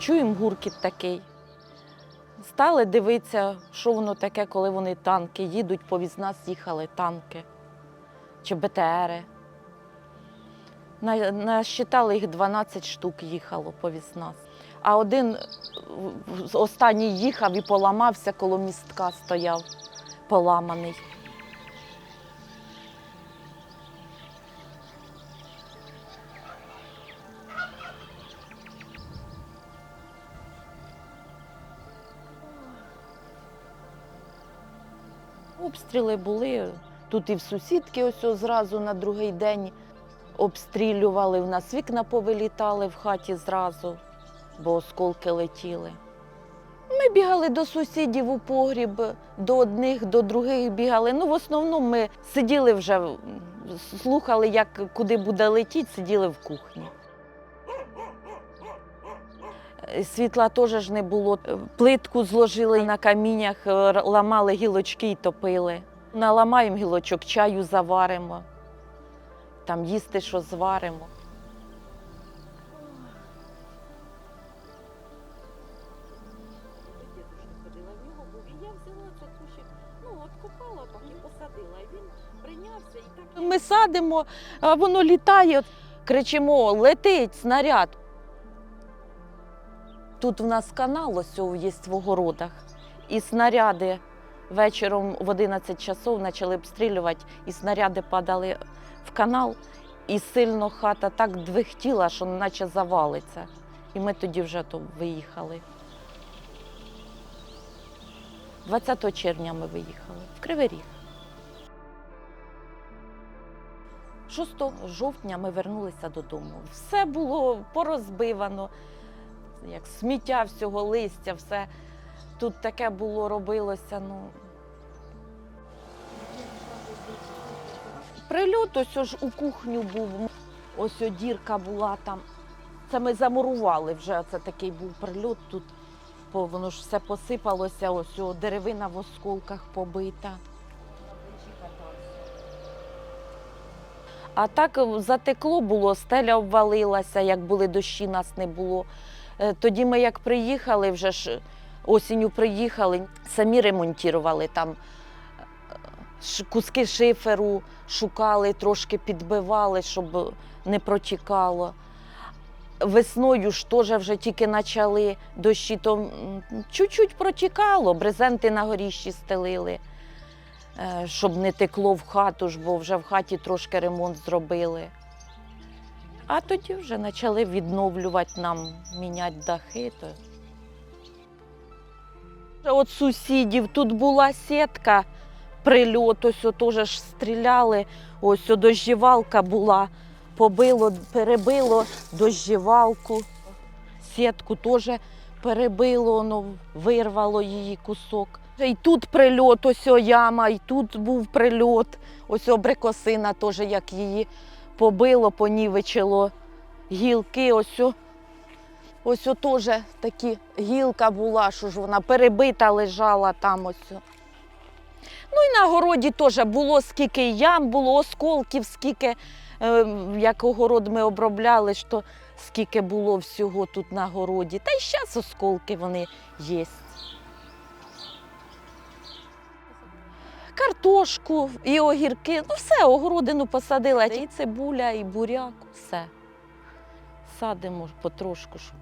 Чуємо гуркіт такий. Стали дивитися, що воно таке, коли вони танки їдуть, повіз нас їхали танки чи БТРи. Насчитали їх 12 штук їхало повіз нас. А один останній їхав і поламався, коло містка стояв поламаний. Обстріли були. Тут і в сусідки ось зразу на другий день обстрілювали. В нас вікна повилітали в хаті зразу, бо осколки летіли. Ми бігали до сусідів у погріб, до одних, до других бігали. Ну, в основному ми сиділи вже, слухали, як куди буде летіти, сиділи в кухні. Світла теж ж не було. Плитку зложили на каміннях, е, ламали гілочки і топили. Наламаємо гілочок, чаю заваримо, там їсти, що зваримо. Ми садимо, а воно літає, кричимо: летить снаряд. Тут в нас канал ось цього є в огородах. І снаряди вечором в 11 часов почали обстрілювати, і снаряди падали в канал, і сильно хата так двихтіла, що наче завалиться. І ми тоді вже то виїхали. 20 червня ми виїхали в Кривий Ріг. 6 жовтня ми вернулися додому. Все було порозбивано, як сміття всього листя, все тут таке було, робилося. Ну. Прильот ось ж у кухню був, ось дірка була там. Це ми замурували вже, це такий був прильот тут. Воно ж все посипалося, ось о, деревина в осколках побита. А так е, затекло було, стеля обвалилася, як були дощі, нас не було. Е, Тоді ми як приїхали, вже ж осінню приїхали, самі ремонтували там е, куски шиферу, шукали, трошки підбивали, щоб не протікало. Весною ж теж вже тільки почали дощі, то чуть-чуть протікало, брезенти на горіщі стелили е, щоб не текло в хату ж, бо вже в хаті трошки ремонт зробили. А тоді вже почали відновлювати нам, міняти дахи. То. От сусідів тут була сітка, прильот, ось теж стріляли, ось дождівалка була, побило, перебило дождівалку, сітку теж перебило, воно вирвало її кусок. І тут прильот, ось яма, і тут був прильот. Ось абрикосина теж, як її побило, понівечило. Гілки, ось. Ось теж такі гілка була, що ж вона перебита лежала там ось. Ну і на городі теж було скільки ям, було осколків, скільки, е, як огород ми обробляли, що скільки було всього тут на городі. Та й зараз осколки вони є. Картошку, і огірки, ну все, огородину посадила, і цибуля, і буряк, все. Садимо потрошку, щоб.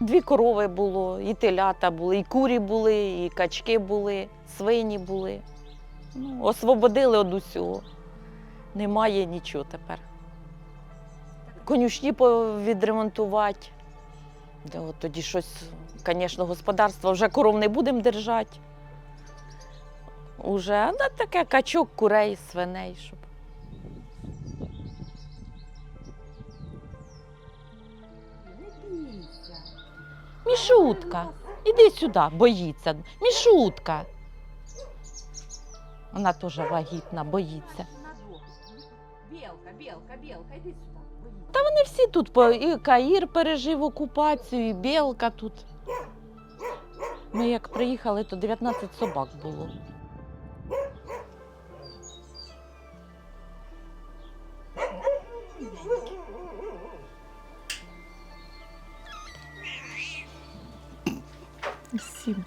Дві корови було, і телята були, і курі були, і качки були, свині були. Ну, освободили від усього. Немає нічого тепер. Конюшні відремонтувати. Да, от тоді щось, звісно, господарство вже коров не будемо держати. Уже на таке качок, курей, свиней, щоб. Мішутка, іди сюди, боїться. Мішутка. Вона теж вагітна, боїться. Білка, білка, білка, іди сюди. Та вони всі тут, по- і Каїр пережив окупацію, і Білка тут. Ми як приїхали, то 19 собак було. Спасибо.